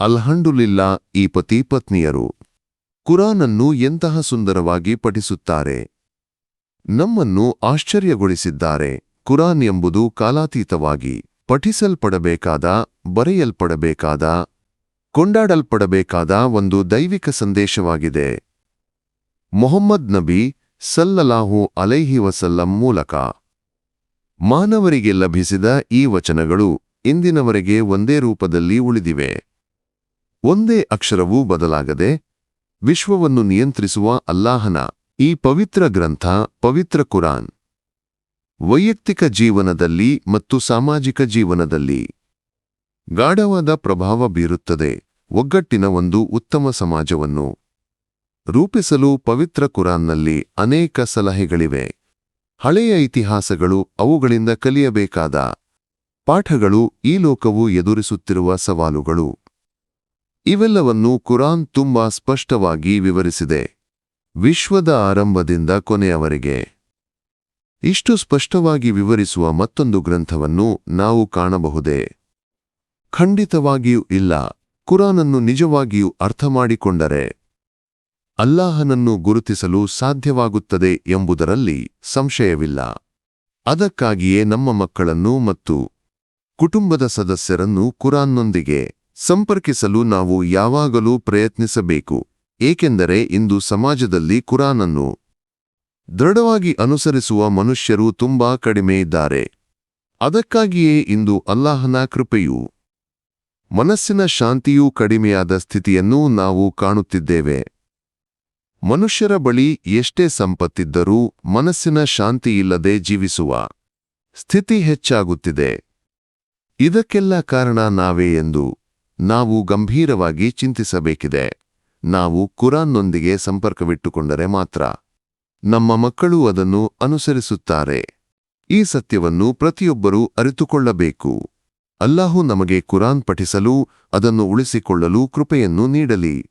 ಅಲ್ಹಂಡುಲಿಲ್ಲಾ ಈ ಪತಿ ಪತ್ನಿಯರು ಕುರಾನನ್ನು ಎಂತಹ ಸುಂದರವಾಗಿ ಪಠಿಸುತ್ತಾರೆ? ನಮ್ಮನ್ನು ಆಶ್ಚರ್ಯಗೊಳಿಸಿದ್ದಾರೆ. ಕುರಾನ್ ಎಂಬುದು ಕಾಲಾತೀತವಾಗಿ ಪಠಿಸಲ್ಪಡಬೇಕಾದ, ಬರೆಯಲ್ಪಡಬೇಕಾದ, ಕೊಂಡಾಡಲ್ಪಡಬೇಕಾದ ಒಂದು ದೈವಿಕ ಸಂದೇಶವಾಗಿದೆ. ಮೊಹಮ್ಮದ್ ನಬಿ ಸಲ್ಲಲಾಹು ಅಲೈಹಿ ವಸಲ್ಲಂ ಮೂಲಕ. ಮಾನವರಿಗೆ ಲಭಿಸಿದ ಈ ವಚನಗಳು ಇಂದಿನವರೆಗೆ ಒಂದೇ ರೂಪದಲ್ಲಿ ಉಳಿದಿವೆ. ಒಂದೇ ಅಕ್ಷರವೂ ಬದಲಾಗದೆ ವಿಶ್ವವನ್ನು ನಿಯಂತ್ರಿಸುವ ಅಲ್ಲಾಹನ ಈ ಪವಿತ್ರ ಗ್ರಂಥ, ಪವಿತ್ರ ಕುರಾನ್. ವೈಯಕ್ತಿಕ ಜೀವನದಲ್ಲಿ ಮತ್ತು ಸಾಮಾಜಿಕ ಜೀವನದಲ್ಲಿ ಗಾಢವಾದ ಪ್ರಭಾವ ಬೀರುತ್ತದೆ, ಒಗ್ಗಟ್ಟಿನ ಒಂದು ಉತ್ತಮ ಸಮಾಜವನ್ನು ರೂಪಿಸಲು ಪವಿತ್ರ ಕುರಾನ್ನಲ್ಲಿ ಅನೇಕ ಸಲಹೆಗಳಿವೆ. ಹಳೆಯ ಇತಿಹಾಸಗಳು ಅವುಗಳಿಂದ ಕಲಿಯಬೇಕಾದ ಪಾಠಗಳು ಈ ಲೋಕವು ಎದುರಿಸುತ್ತಿರುವ ಸವಾಲುಗಳು. ಇವೆಲ್ಲವನ್ನು ಕುರಾನ್ ತುಂಬಾ ಸ್ಪಷ್ಟವಾಗಿ ವಿವರಿಸಿದೆ. ವಿಶ್ವದ ಆರಂಭದಿಂದ ಕೊನೆಯವರೆಗೆ. ಇಷ್ಟು ಸ್ಪಷ್ಟವಾಗಿ ವಿವರಿಸುವ ಮತ್ತೊಂದು ಗ್ರಂಥವನ್ನು ನಾವು ಕಾಣಬಹುದೇ? ಖಂಡಿತವಾಗಿಯೂ ಇಲ್ಲ. ಕುರಾನನ್ನು ನಿಜವಾಗಿಯೂ ಅರ್ಥಮಾಡಿಕೊಂಡರೆ ಅಲ್ಲಾಹನನ್ನು ಗುರುತಿಸಲು ಸಾಧ್ಯವಾಗುತ್ತದೆ ಎಂಬುದರಲ್ಲಿ ಸಂಶಯವಿಲ್ಲ. ಅದಕ್ಕಾಗಿಯೇ ನಮ್ಮ ಮಕ್ಕಳನ್ನು ಮತ್ತು ಕುಟುಂಬದ ಸದಸ್ಯರನ್ನು ಕುರಾನ್ನೊಂದಿಗೆ ಸಂಪರ್ಕಿಸಲು ನಾವು ಯಾವಾಗಲೂ ಪ್ರಯತ್ನಿಸಬೇಕು. ಏಕೆಂದರೆ ಇಂದು ಸಮಾಜದಲ್ಲಿ ಕುರಾನನ್ನು ದೃಢವಾಗಿ ಅನುಸರಿಸುವ ಮನುಷ್ಯರು ತುಂಬಾ ಕಡಿಮೆ ಇದ್ದಾರೆ. ಅದಕ್ಕಾಗಿಯೇ ಇಂದು ಅಲ್ಲಾಹನ ಕೃಪೆಯು, ಮನಸ್ಸಿನ ಶಾಂತಿಯೂ ಕಡಿಮೆಯಾದ ಸ್ಥಿತಿಯನ್ನು ನಾವು ಕಾಣುತ್ತಿದ್ದೇವೆ. ಮನುಷ್ಯರ ಬಳಿ ಎಷ್ಟೇ ಸಂಪತ್ತಿದ್ದರೂ ಮನಸ್ಸಿನ ಶಾಂತಿಯಿಲ್ಲದೆ ಜೀವಿಸುವ ಸ್ಥಿತಿ ಹೆಚ್ಚಾಗುತ್ತಿದೆ. ಇದಕ್ಕೆಲ್ಲ ಕಾರಣ ನಾವೇ ಎಂದು ನಾವು ಗಂಭೀರವಾಗಿ ಚಿಂತಿಸಬೇಕಿದೆ. ನಾವು ಕುರಾನ್ನೊಂದಿಗೆ ಸಂಪರ್ಕವಿಟ್ಟುಕೊಂಡರೆ ಮಾತ್ರ ನಮ್ಮ ಮಕ್ಕಳು ಅದನ್ನು ಅನುಸರಿಸುತ್ತಾರೆ. ಈ ಸತ್ಯವನ್ನು ಪ್ರತಿಯೊಬ್ಬರೂ ಅರಿತುಕೊಳ್ಳಬೇಕು. ಅಲ್ಲಾಹು ನಮಗೆ ಕುರಾನ್ ಪಠಿಸಲು, ಅದನ್ನು ಉಳಿಸಿಕೊಳ್ಳಲು ಕೃಪೆಯನ್ನು ನೀಡಲಿ.